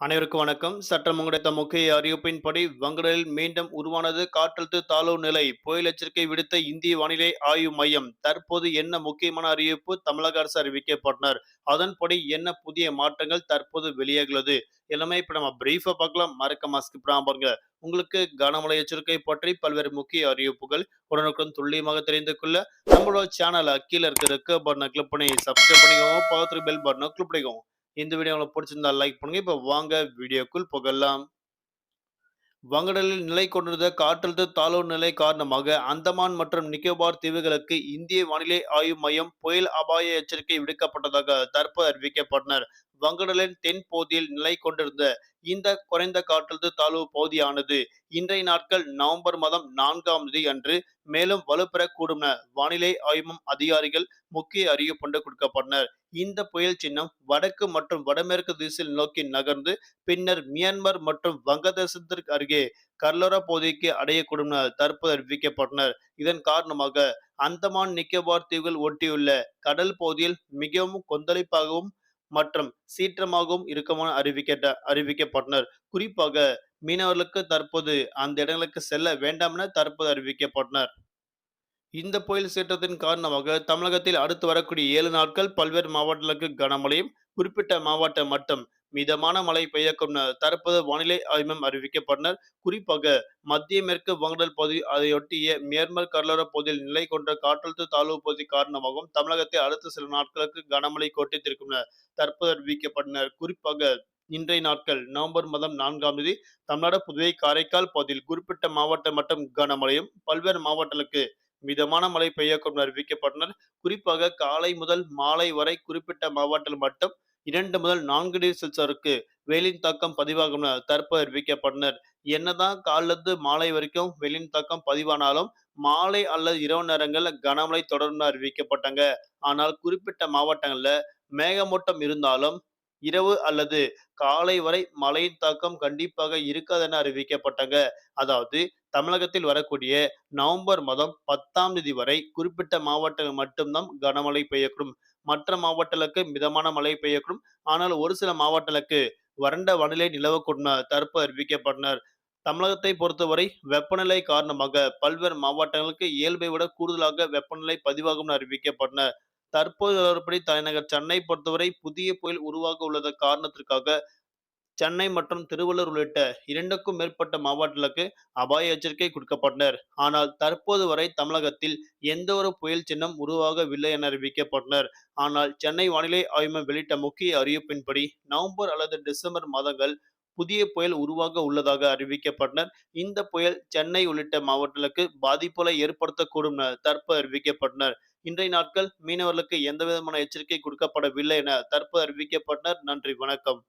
அனைவருக்கும் வணக்கம். சட்டம் கிடைத்த முக்கிய அறிவிப்பின்படி வங்கடலில் மீண்டும் உருவானது காற்றழுத்த தாழ்வு நிலை. புயல் எச்சரிக்கை விடுத்த இந்திய வானிலை ஆய்வு மையம் தற்போது என்ன முக்கியமான அறிவிப்பு? தமிழக அரசு அறிவிக்கப்பட்டனர். அதன்படி என்ன புதிய மாற்றங்கள் தற்போது வெளியாகிறது? எல்லாமே இப்ப நம்ம பிரீஃபா பார்க்கலாம். மறக்காம ஸ்கிப் பாருங்க. உங்களுக்கு கனமழை எச்சரிக்கை பற்றி பல்வேறு முக்கிய அறிவிப்புகள் உடனுக்குடன் துல்லியமாக தெரிந்து கொள்ள நம்மளோட சேனலை கீழே இருக்க பட்டனை கிளிக் பண்ணி சப்ஸ்கிரைப் பண்ணிக்கோங்க. பக்கத்துல பெல் பட்டனை கிளிக் பண்ணிக்கோங்க. இந்த வீடியோ உங்களுக்கு பிடிச்சிருந்தா லைக் பண்ணுங்க. இப்போ வாங்க வீடியோக்குள் புகழலாம் வங்கடலில் நிலை கொண்டிருந்த காற்றழுத்த தாழ்வு நிலை காரணமாக அந்தமான் மற்றும் நிக்கோபார் தீவுகளுக்கு இந்திய வானிலை ஆய்வு மையம் புயல் அபாய எச்சரிக்கை விடுக்கப்பட்டதாக தற்போது அறிவிக்கப்பட்டனர். வங்கடலின் தென் பகுதியில் நிலை கொண்டிருந்த இந்த குறைந்த காற்றழுத்த தாழ்வு பகுதியானது இன்றைய நாட்கள் நவம்பர் மாதம் நான்காம் தேதி அன்று மேலும் வலுப்பெறக்கூடும் என வானிலை ஆய்வு அதிகாரிகள் முக்கிய அறிவிப்பு கொடுக்கப்பட்டனர். இந்த புயல் சின்னம் வடக்கு மற்றும் வடமேற்கு திசையில் நோக்கி நகர்ந்து பின்னர் மியான்மர் மற்றும் வங்கதேசத்திற்கு அருகே கர்லோரா பகுதிக்கு அடையக்கூடும் என தற்போது அறிவிக்கப்பட்டனர். இதன் காரணமாக அந்தமான் நிக்கோபார் தீவுகள் ஒட்டியுள்ள கடல் பகுதியில் மிகவும் கொந்தளிப்பாகவும் மற்றும் சீற்றமாகவும் இருக்குமான அறிவிக்க அறிவிக்கப்பட்டனர். குறிப்பாக மீனவர்களுக்கு தற்போது அந்த இடங்களுக்கு செல்ல வேண்டாம் என தற்போது அறிவிக்கப்பட்டனர். இந்த புயல் சீற்றத்தின் காரணமாக தமிழகத்தில் அடுத்து வரக்கூடிய ஏழு நாட்கள் பல்வேறு மாவட்டங்களுக்கு கனமழையும் குறிப்பிட்ட மாவட்டம் மட்டும் மிதமான மழை பெய்யக்கும் தற்போது வானிலை ஆய்வம் அறிவிக்கப்பட்டனர். குறிப்பாக மத்திய மேற்கு வங்கடல் பகுதி அதையொட்டிய மேர்மல் கடலோர பகுதியில் நிலை கொண்ட காற்றழுத்த தாழ்வு பகுதி காரணமாகவும் தமிழகத்தை அடுத்த சில நாட்களுக்கு கனமழை கொட்டித்திருக்கும் தற்போது அறிவிக்கப்பட்டனர். குறிப்பாக இன்றைய நாட்கள் நவம்பர் மாதம் நான்காம் தேதி தமிழ்நாடு புதுவை காரைக்கால் பகுதியில் குறிப்பிட்ட மாவட்டம் மற்றும் கனமழையும் பல்வேறு மாவட்டங்களுக்கு மிதமான மழை பெய்யக்கூடும் அறிவிக்கப்பட்டனர் குறிப்பாக காலை முதல் மாலை வரை குறிப்பிட்ட மாவட்டத்தில் மட்டும் இரண்டு முதல் நான்கு டிகிரி செல்சியருக்கு வெயிலின் தாக்கம் பதிவாகும் தற்போது அறிவிக்கப்பட்டனர் என்னதான் காலிலிருந்து மாலை வரைக்கும் வெயிலின் தாக்கம் பதிவானாலும் மாலை அல்லது இரவு நேரங்களில் கனமழை தொடரும் அறிவிக்கப்பட்டாங்க. ஆனால் குறிப்பிட்ட மாவட்டங்கள்ல மேகமூட்டம் இருந்தாலும் இரவு அல்லது காலை வரை மழையின் தாக்கம் கண்டிப்பாக இருக்காது என அறிவிக்கப்பட்டாங்க. அதாவது தமிழகத்தில் வரக்கூடிய நவம்பர் மாதம் பத்தாம் தேதி வரை குறிப்பிட்ட மாவட்டங்கள் மட்டும்தான் கனமழை பெய்யக்கூடும். மற்ற மாவட்டங்களுக்கு மிதமான மழை பெய்யக்கூடும். ஆனால் ஒரு சில மாவட்டங்களுக்கு வறண்ட வானிலை நிலவக்கூடும் தற்போது அறிவிக்கப்பட்டனர். தமிழகத்தை பொறுத்தவரை வெப்பநிலை காரணமாக பல்வேறு மாவட்டங்களுக்கு இயல்பை விட கூடுதலாக வெப்பநிலை பதிவாகும் அறிவிக்கப்பட்டனர். தற்போது நிலவரப்படி தலைநகர் சென்னை பொறுத்தவரை புதிய புயல் உருவாக உள்ளத காரணத்திற்காக சென்னை மற்றும் திருவள்ளூர் உள்ளிட்ட இரண்டுக்கும் மேற்பட்ட மாவட்டங்களுக்கு அபாய எச்சரிக்கை கொடுக்கப்பட்டனர். ஆனால் தற்போது வரை தமிழகத்தில் எந்த ஒரு புயல் சின்னம் உருவாகவில்லை என அறிவிக்கப்பட்டனர். ஆனால் சென்னை வானிலை ஆய்வு வெளியிட்ட முக்கிய அறிவிப்பின்படி நவம்பர் அல்லது டிசம்பர் மாதங்கள் புதிய புயல் உருவாக உள்ளதாக அறிவிக்கப்பட்டனர். இந்த புயல் சென்னை உள்ளிட்ட மாவட்டங்களுக்கு பாதிப்புகளை ஏற்படுத்தக்கூடும் என தற்போது அறிவிக்கப்பட்டனர். இன்றைய நாட்கள் மீனவர்களுக்கு எந்த விதமான எச்சரிக்கை கொடுக்கப்படவில்லை என தற்போது அறிவிக்கப்பட்டனர். நன்றி வணக்கம்.